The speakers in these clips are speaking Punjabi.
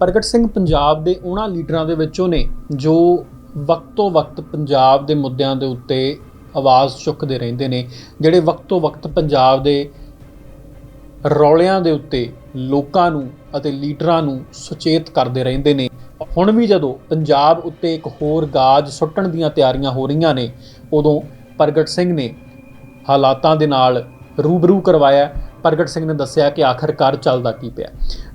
ਪ੍ਰਗਟ ਸਿੰਘ ਪੰਜਾਬ ਦੇ ਉਹਨਾਂ ਲੀਡਰਾਂ ਦੇ ਵਿੱਚੋਂ ਨੇ ਜੋ ਵਕਤੋ ਵਕਤ ਪੰਜਾਬ ਦੇ ਮੁੱਦਿਆਂ ਦੇ ਉੱਤੇ ਆਵਾਜ਼ ਚੁੱਕਦੇ ਰਹਿੰਦੇ ਨੇ, ਜਿਹੜੇ ਵਕਤੋ ਵਕਤ ਪੰਜਾਬ ਦੇ ਰੌਲਿਆਂ ਦੇ ਉੱਤੇ ਲੋਕਾਂ ਨੂੰ ਅਤੇ ਲੀਡਰਾਂ ਨੂੰ ਸੁਚੇਤ ਕਰਦੇ ਰਹਿੰਦੇ ਨੇ। ਹੁਣ ਵੀ ਜਦੋਂ ਪੰਜਾਬ ਉੱਤੇ ਇੱਕ ਹੋਰ ਗਾਜ ਸੁੱਟਣ ਦੀਆਂ ਤਿਆਰੀਆਂ ਹੋ ਰਹੀਆਂ ਨੇ, ਉਦੋਂ ਪ੍ਰਗਟ ਸਿੰਘ ਨੇ ਹਾਲਾਤਾਂ ਦੇ ਨਾਲ ਰੂਬਰੂ ਕਰਵਾਇਆ। ਪ੍ਰਗਟ ਸਿੰਘ ਨੇ ਦੱਸਿਆ ਕਿ ਆਖਰਕਾਰ ਚੱਲਦਾ ਕੀ ਪਿਆ।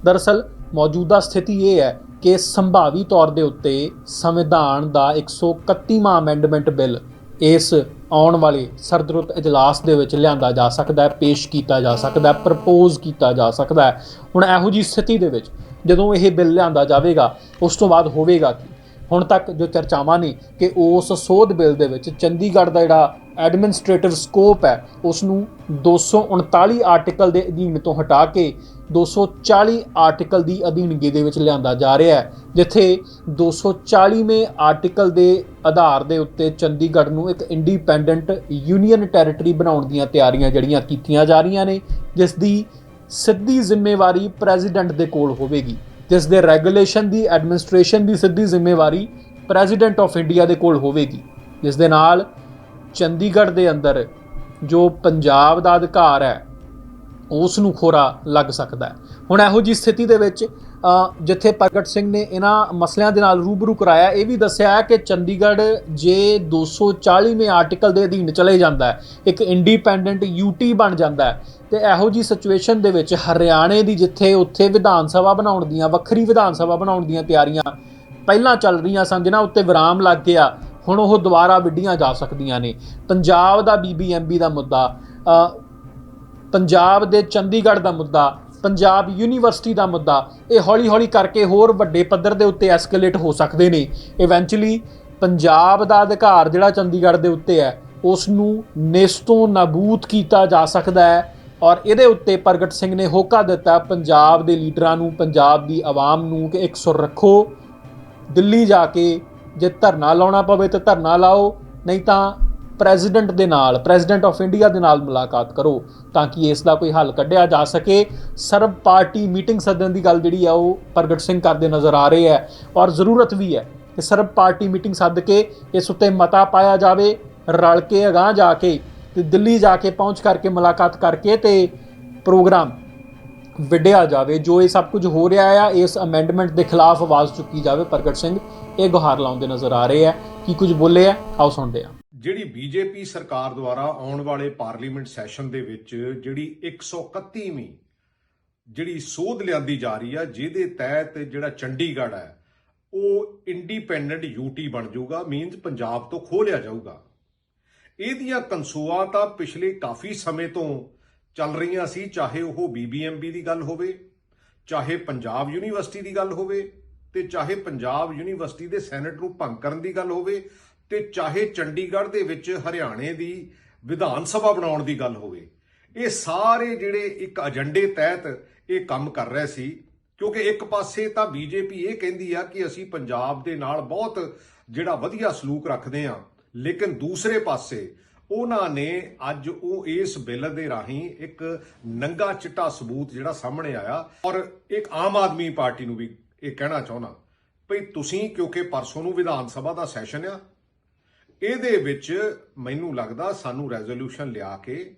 ਦਰਅਸਲ ਮੌਜੂਦਾ ਸਥਿਤੀ ਇਹ ਹੈ ਕਿ ਸੰਭਾਵੀ ਤੌਰ ਦੇ ਉੱਤੇ ਸੰਵਿਧਾਨ ਦਾ 131ਵਾਂ ਅਮੈਂਡਮੈਂਟ ਬਿੱਲ ਇਸ ਆਉਣ ਵਾਲੇ ਸਰਦਰੁੱਤ ਇਜਲਾਸ ਦੇ ਵਿੱਚ ਲਿਆਂਦਾ ਜਾ ਸਕਦਾ ਹੈ, ਪੇਸ਼ ਕੀਤਾ ਜਾ ਸਕਦਾ ਹੈ, ਪ੍ਰਪੋਜ਼ ਕੀਤਾ ਜਾ ਸਕਦਾ ਹੈ। ਹੁਣ ਇਹੋ ਜੀ ਸਥਿਤੀ ਦੇ ਵਿੱਚ ਜਦੋਂ ਇਹ ਬਿੱਲ ਲਿਆਂਦਾ ਜਾਵੇਗਾ, ਉਸ ਤੋਂ ਬਾਅਦ ਹੋਵੇਗਾ ਕੀ? ਹੁਣ ਤੱਕ ਜੋ ਚਰਚਾਵਾਂ ਨੇ ਕਿ ਉਸ ਸੋਧ ਬਿੱਲ ਦੇ ਵਿੱਚ ਚੰਡੀਗੜ੍ਹ ਦਾ ਜਿਹੜਾ ਐਡਮਿਨਿਸਟ੍ਰੇਟਿਵ ਸਕੋਪ ਹੈ ਉਸ ਨੂੰ 239 ਆਰਟੀਕਲ ਦੇ ਅਧੀਨ ਤੋਂ ਹਟਾ ਕੇ 240 ਆਰਟੀਕਲ ਦੀ ਅਧੀਨਗੀ ਦੇ ਵਿੱਚ ਲਿਆਂਦਾ ਜਾ ਰਿਹਾ ਹੈ, ਜਿੱਥੇ 240ਵੇਂ ਆਰਟੀਕਲ ਦੇ ਆਧਾਰ ਦੇ ਉੱਤੇ ਚੰਡੀਗੜ੍ਹ ਨੂੰ ਇੱਕ ਇੰਡੀਪੈਂਡੈਂਟ ਯੂਨੀਅਨ ਟੈਰੀਟਰੀ ਬਣਾਉਣ ਦੀਆਂ ਤਿਆਰੀਆਂ ਜਿਹੜੀਆਂ ਕੀਤੀਆਂ ਜਾ ਰਹੀਆਂ ਨੇ, ਜਿਸ ਦੀ ਸਿੱਧੀ ਜ਼ਿੰਮੇਵਾਰੀ ਪ੍ਰੈਜ਼ੀਡੈਂਟ ਦੇ ਕੋਲ ਹੋਵੇਗੀ, ਜਿਸ ਦੇ ਰੈਗੂਲੇਸ਼ਨ ਦੀ ਐਡਮਿਨਿਸਟ੍ਰੇਸ਼ਨ ਦੀ ਸਿੱਧੀ ਜ਼ਿੰਮੇਵਾਰੀ ਪ੍ਰੈਜ਼ੀਡੈਂਟ ਆਫ ਇੰਡੀਆ ਦੇ ਕੋਲ ਹੋਵੇਗੀ, ਜਿਸ ਦੇ ਨਾਲ ਚੰਡੀਗੜ੍ਹ ਦੇ ਅੰਦਰ ਜੋ ਪੰਜਾਬ ਦਾ ਅਧਿਕਾਰ ਹੈ ਉਸ ਨੂੰ ਖੋਰਾ ਲੱਗ ਸਕਦਾ ਹੈ। ਹੁਣ ਇਹੋ ਜੀ ਸਥਿਤੀ ਦੇ ਵਿੱਚ ਜਿੱਥੇ ਪ੍ਰਗਟ ਸਿੰਘ ਨੇ ਇਹਨਾਂ ਮਸਲਿਆਂ ਦੇ ਨਾਲ ਰੂਬਰੂ ਕਰਾਇਆ, ਇਹ ਵੀ ਦੱਸਿਆ ਕਿ ਚੰਡੀਗੜ੍ਹ ਜੇ 240ਵੇਂ ਆਰਟੀਕਲ ਦੇ ਅਧੀਨ ਚਲੇ ਜਾਂਦਾ ਹੈ, ਇੱਕ ਇੰਡੀਪੈਂਡੈਂਟ ਯੂਟੀ ਬਣ ਜਾਂਦਾ ਹੈ, ਤੇ ਇਹੋ ਜੀ ਸਿਚੁਏਸ਼ਨ ਦੇ ਵਿੱਚ ਹਰਿਆਣੇ ਦੀ ਜਿੱਥੇ ਉੱਥੇ ਵਿਧਾਨ ਸਭਾ ਬਣਾਉਣ ਦੀਆਂ, ਵੱਖਰੀ ਵਿਧਾਨ ਸਭਾ ਬਣਾਉਣ ਦੀਆਂ ਤਿਆਰੀਆਂ ਪਹਿਲਾਂ ਚੱਲ ਰਹੀਆਂ ਸਨ, ਜਿਨ੍ਹਾਂ ਉੱਤੇ ਵਿਰਾਮ ਲੱਗ ਗਿਆ, ਹੁਣ ਉਹ ਦੁਬਾਰਾ ਵਿੱਢੀਆਂ ਜਾ ਸਕਦੀਆਂ ਨੇ। ਪੰਜਾਬ ਦਾ ਬੀਬੀਐਮਬੀ ਦਾ ਮੁੱਦਾ ਪੰਜਾਬ ਦੇ ਚੰਡੀਗੜ੍ਹ ਦਾ ਮੁੱਦਾ, ਪੰਜਾਬ ਯੂਨੀਵਰਸਿਟੀ ਦਾ ਮੁੱਦਾ, ਇਹ ਹੌਲੀ-ਹੌਲੀ ਕਰਕੇ ਹੋਰ ਵੱਡੇ ਪੱਧਰ ਦੇ ਉੱਤੇ ਐਸਕੇਲੇਟ ਹੋ ਸਕਦੇ ਨੇ। ਇਵੈਂਚੁਅਲੀ ਪੰਜਾਬ ਦਾ ਅਧਿਕਾਰ ਜਿਹੜਾ ਚੰਡੀਗੜ੍ਹ ਦੇ ਉੱਤੇ ਹੈ ਉਸ ਨੂੰ ਨੇਸਤੋਂ ਨਾਬੂਦ ਕੀਤਾ ਜਾ ਸਕਦਾ ਹੈ ਔਰ ਇਹਦੇ ਉੱਤੇ ਪ੍ਰਗਟ ਸਿੰਘ ਨੇ ਹੋਕਾ ਦਿੱਤਾ ਪੰਜਾਬ ਦੇ ਲੀਡਰਾਂ ਨੂੰ, ਪੰਜਾਬ ਦੀ ਆਵਾਮ ਨੂੰ ਕਿ ਇੱਕ ਸੁਰ ਰੱਖੋ, ਦਿੱਲੀ ਜਾ ਕੇ ਜੇ ਧਰਨਾ ਲਾਉਣਾ ਪਵੇ ਤਾਂ ਧਰਨਾ ਲਾਓ, ਨਹੀਂ ਤਾਂ ਪ੍ਰੈਜ਼ੀਡੈਂਟ ਦੇ ਨਾਲ, ਪ੍ਰੈਜ਼ੀਡੈਂਟ ਆਫ ਇੰਡੀਆ ਦੇ ਨਾਲ ਮੁਲਾਕਾਤ ਕਰੋ ਤਾਂ ਕਿ ਇਸ ਦਾ ਕੋਈ ਹੱਲ ਕੱਢਿਆ ਜਾ ਸਕੇ। ਸਰਬ ਪਾਰਟੀ ਮੀਟਿੰਗ ਸੱਦਣ ਦੀ ਗੱਲ ਜਿਹੜੀ ਆ, ਉਹ ਪ੍ਰਗਟ ਸਿੰਘ ਕਰਦੇ ਨਜ਼ਰ ਆ ਰਹੇ ਹੈ ਔਰ ਜ਼ਰੂਰਤ ਵੀ ਹੈ ਕਿ ਸਰਬ ਪਾਰਟੀ ਮੀਟਿੰਗ ਸੱਦ ਕੇ ਇਸ ਉੱਤੇ ਮਤਾ ਪਾਇਆ ਜਾਵੇ, ਰਲ ਕੇ, ਅਗਾਂਹ ਜਾ ਕੇ ਤੇ ਦਿੱਲੀ ਜਾ ਕੇ ਪਹੁੰਚ ਕਰਕੇ ਮੁਲਾਕਾਤ ਕਰਕੇ ਤੇ ਪ੍ਰੋਗਰਾਮ ਵਿੱਢਿਆ ਜਾਵੇ। ਜੋ ਇਹ ਸਭ ਕੁਝ ਹੋ ਰਿਹਾ ਆ, ਇਸ ਅਮੈਂਡਮੈਂਟ ਦੇ ਖਿਲਾਫ ਆਵਾਜ਼ ਚੁੱਕੀ ਜਾਵੇ ਪ੍ਰਗਟ ਸਿੰਘ। ਇਹ ਗੁਹਾਰ ਲਾਉਂਦੇ ਨਜ਼ਰ ਆ ਰਹੇ ਆ। ਕੀ ਕੁਝ ਬੋਲੇ ਆ? ਆਓ ਸੁਣਦੇ ਆ ਜਿਹੜੀ ਬੀਜੇਪੀ ਸਰਕਾਰ ਦੁਆਰਾ ਆਉਣ ਵਾਲੇ ਪਾਰਲੀਮੈਂਟ ਸੈਸ਼ਨ ਦੇ ਵਿੱਚ ਜਿਹੜੀ 131ਵੀਂ ਜਿਹੜੀ ਸੋਧ ਲਿਆਂਦੀ ਜਾ ਰਹੀ ਆ, ਜਿਹਦੇ ਤਹਿਤ ਜਿਹੜਾ ਚੰਡੀਗੜ੍ਹ ਹੈ, ਉਹ ਇੰਡੀਪੈਂਡੈਂਟ ਯੂਟੀ ਬਣ ਜਾਊਗਾ ਮੀਨਸ ਪੰਜਾਬ ਤੋਂ ਖੋਹ ਲਿਆ ਜਾਊਗਾ। ਇਹਦੀਆਂ ਕਨਸੂਆਂ ਤਾਂ ਪਿਛਲੇ ਕਾਫੀ ਸਮੇਂ ਤੋਂ ਚੱਲ ਰਹੀਆਂ ਸੀ, ਚਾਹੇ ਉਹ ਬੀਬੀਐਮਬੀ ਦੀ ਗੱਲ ਹੋਵੇ, ਚਾਹੇ ਪੰਜਾਬ ਯੂਨੀਵਰਸਿਟੀ ਦੀ ਗੱਲ ਹੋਵੇ ਤੇ ਚਾਹੇ ਪੰਜਾਬ ਯੂਨੀਵਰਸਿਟੀ ਦੇ ਸੈਨੇਟ ਨੂੰ ਭੰਗ ਕਰਨ ਦੀ ਗੱਲ ਹੋਵੇ ਤੇ ਚਾਹੇ ਚੰਡੀਗੜ੍ਹ ਦੇ ਵਿੱਚ ਹਰਿਆਣੇ ਦੀ ਵਿਧਾਨ ਸਭਾ ਬਣਾਉਣ ਦੀ ਗੱਲ ਹੋਵੇ, ਇਹ ਸਾਰੇ ਜਿਹੜੇ ਇੱਕ ਏਜੰਡੇ ਤਹਿਤ ਇਹ ਕੰਮ ਕਰ ਰਹੇ ਸੀ, ਕਿਉਂਕਿ ਇੱਕ ਪਾਸੇ ਤਾਂ ਬੀਜੇਪੀ ਇਹ ਕਹਿੰਦੀ ਆ ਕਿ ਅਸੀਂ ਪੰਜਾਬ ਦੇ ਨਾਲ ਬਹੁਤ ਜਿਹੜਾ ਵਧੀਆ ਸਲੂਕ ਰੱਖਦੇ ਆ ਲੇਕਿਨ ਦੂਸਰੇ ਪਾਸੇ ਉਹਨਾਂ ਨੇ ਅੱਜ ਉਹ ਇਸ ਬਿੱਲ ਦੇ ਰਾਹੀਂ ਇੱਕ ਨੰਗਾ ਚਿੱਟਾ ਸਬੂਤ ਜਿਹੜਾ ਸਾਹਮਣੇ ਆਇਆ ਔਰ ਇੱਕ ਆਮ ਆਦਮੀ ਪਾਰਟੀ ਨੂੰ ਵੀ ਇਹ ਕਹਿਣਾ ਚਾਹੁੰਦਾ, ਭਈ ਤੁਸੀਂ ਕਿਉਂਕਿ ਪਰਸੋਂ ਨੂੰ ਵਿਧਾਨ ਸਭਾ ਦਾ ਸੈਸ਼ਨ ਆ ਇਹਦੇ ਵਿੱਚ ਮੈਨੂੰ ਲੱਗਦਾ ਸਾਨੂੰ ਰੈਜ਼ੋਲੂਸ਼ਨ ਲਿਆ ਕੇ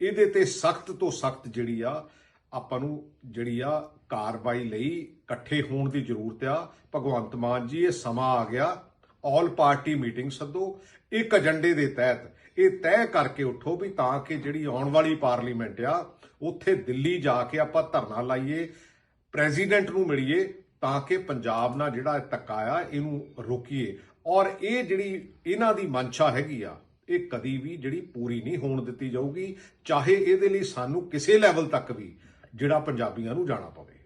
ਇਹਦੇ ਤੇ ਸਖਤ ਤੋਂ ਸਖਤ ਜਿਹੜੀ ਆ, ਆਪਾਂ ਨੂੰ ਜਿਹੜੀ ਆ ਕਾਰਵਾਈ ਲਈ ਇਕੱਠੇ ਹੋਣ ਦੀ ਜ਼ਰੂਰਤ ਆ। ਭਗਵੰਤ ਮਾਨ ਜੀ, ਇਹ ਸਮਾਂ ਆ ਗਿਆ। ਆਲ ਪਾਰਟੀ ਮੀਟਿੰਗ ਸੱਦੋ। ਇੱਕ ਏਜੰਡੇ ਦੇ ਤਹਿਤ ਇਹ ਤੈਅ ਕਰਕੇ ਉੱਠੋ ਵੀ ਤਾਂ ਕਿ ਜਿਹੜੀ ਆਉਣ ਵਾਲੀ ਪਾਰਲੀਮੈਂਟ ਆ, ਉੱਥੇ ਦਿੱਲੀ ਜਾ ਕੇ ਆਪਾਂ ਧਰਨਾ ਲਾਈਏ ਪ੍ਰੈਜ਼ੀਡੈਂਟ ਨੂੰ ਮਿਲੀਏ ਤਾਂ ਕਿ ਪੰਜਾਬ ਨਾਲ ਜਿਹੜਾ ਧੱਕਾ ਆ, ਇਹਨੂੰ ਰੋਕੀਏ। ਔਰ ਇਹ ਜਿਹੜੀ ਇਹਨਾਂ ਦੀ ਮਨਸ਼ਾ ਹੈਗੀ ਆ, ਇਹ ਕਦੀ ਵੀ ਜਿਹੜੀ ਪੂਰੀ ਨਹੀਂ ਹੋਣ ਦਿੱਤੀ ਜਾਊਗੀ, ਚਾਹੇ ਇਹਦੇ ਲਈ ਸਾਨੂੰ ਕਿਸੇ ਲੈਵਲ ਤੱਕ ਵੀ ਜਿਹੜਾ ਪੰਜਾਬੀਆਂ ਨੂੰ ਜਾਣਾ ਪਵੇ।